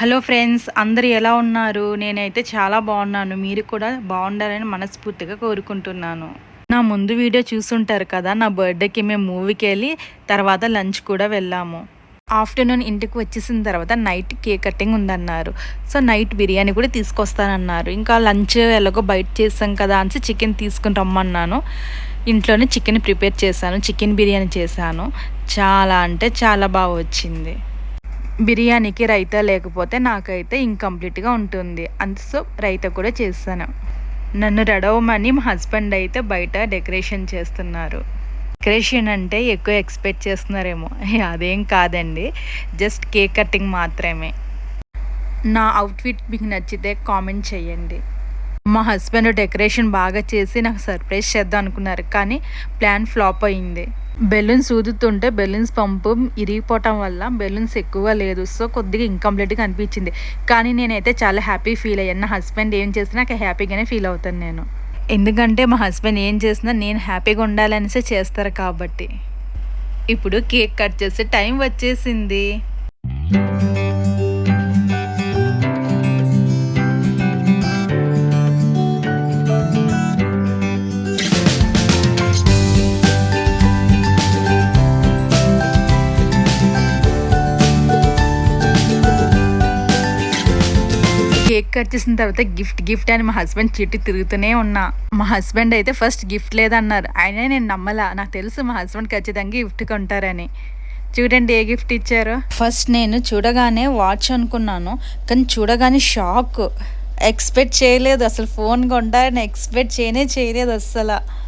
Hello friends అందరు ఎలా ఉన్నారు? నేనైతే చాలా బాగున్నాను. మీరు కూడా బాగుండాలని మనస్ఫూర్తిగా కోరుకుంటున్నాను. నా ముందు వీడియో చూసుంటారు కదా నా బర్త్డేకి మేము మూవీకి వెళ్ళి తర్వాత లంచ్ కూడా వెళ్ళాము. ఆఫ్టర్నూన్ ఇంటికి వచ్చేసిన తర్వాత నైట్ కేక్ కటింగ్ ఉందన్నారు. సో నైట్ బిర్యానీ కూడా తీసుకొస్తానన్నారు. ఇంకా లంచ్ ఎలాగో బయట చేసాం కదా అని చికెన్ తీసుకుని రమ్మన్నాను. ఇంట్లోనే చికెన్ ప్రిపేర్ చేశాను చికెన్ బిర్యానీ చేశాను. చాలా అంటే చాలా బాగా వచ్చింది. బిర్యానీకి రైతా లేకపోతే నాకైతే ఇంకంప్లీట్గా ఉంటుంది. అంత సో రైతా కూడా చేస్తాను. నన్ను రెడవమని మా హస్బెండ్ అయితే బయట డెకరేషన్ చేస్తున్నారు. డెకరేషన్ అంటే ఎక్కువ ఎక్స్పెక్ట్ చేస్తున్నారేమో. అదేం కాదండి. జస్ట్ కేక్ కటింగ్ మాత్రమే. నా అవుట్ఫిట్ మీకు నచ్చితే కామెంట్ చేయండి. మా హస్బెండ్ డెకరేషన్ బాగా చేసి నాకు సర్ప్రైజ్ చేద్దాం అనుకున్నారు. కానీ ప్లాన్ ఫ్లాప్ అయింది. బెలూన్స్ ఊదుతుంటే బెలూన్స్ పంపు ఇరిగిపోవటం వల్ల బెలూన్స్ ఎక్కువ లేదు. సో కొద్దిగా ఇన్కంప్లీట్గా అనిపించింది. కానీ నేనైతే చాలా హ్యాపీ ఫీల్ అయ్యాను. నా హస్బెండ్ ఏం చేసినా నాకు హ్యాపీగానే ఫీల్ అవుతాను నేను. ఎందుకంటే మా హస్బెండ్ ఏం చేసినా నేను హ్యాపీగా ఉండాలనేసి చేస్తారు కాబట్టి. ఇప్పుడు కేక్ కట్ చేసే టైం వచ్చేసింది. కేక్ కట్ చేసిన తర్వాత గిఫ్ట్ గిఫ్ట్ అని మా హస్బెండ్ చుట్టూ తిరుగుతూనే ఉన్నా. మా హస్బెండ్ అయితే ఫస్ట్ గిఫ్ట్ లేదన్నారు. అయినా నేను నమ్మలా. నాకు తెలుసు మా హస్బెండ్ ఖచ్చితంగా గిఫ్ట్ కొంటారని. చూడండి ఏ గిఫ్ట్ ఇచ్చారో. ఫస్ట్ నేను చూడగానే వాచ్ అనుకున్నాను. కానీ చూడగానే షాక్ ఎక్స్పెక్ట్ చేయలేదు. అసలు ఫోన్ కొంటారని ఎక్స్పెక్ట్ చేయనే చేయలేదు అస్సలు.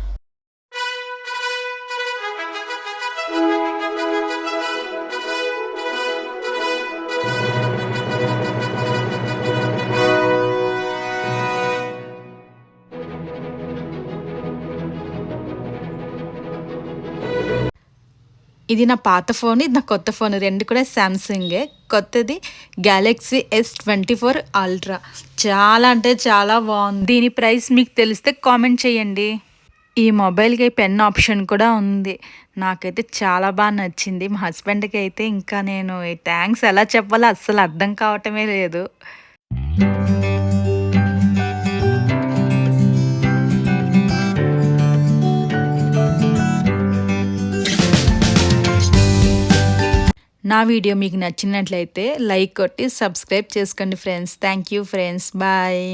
ఇది నా పాత ఫోన్ ఇది నా కొత్త ఫోన్. రెండు కూడా శాంసంగే కొత్తది galaxy S twenty four ultra చాలా అంటే చాలా బాగుంది. దీని ప్రైస్ మీకు తెలిస్తే కామెంట్ చేయండి. ఈ మొబైల్కి పెన్ ఆప్షన్ కూడా ఉంది. నాకైతే చాలా బాగా నచ్చింది. మా హస్బెండ్కి అయితే ఇంకా నేను థ్యాంక్స్ ఎలా చెప్పాలో అస్సలు అర్థం కావటమే లేదు. నా వీడియో మీకు నచ్చినట్లయితే లైక్ కొట్టి సబ్స్క్రైబ్ చేసుకోండి friends. Thank you friends bye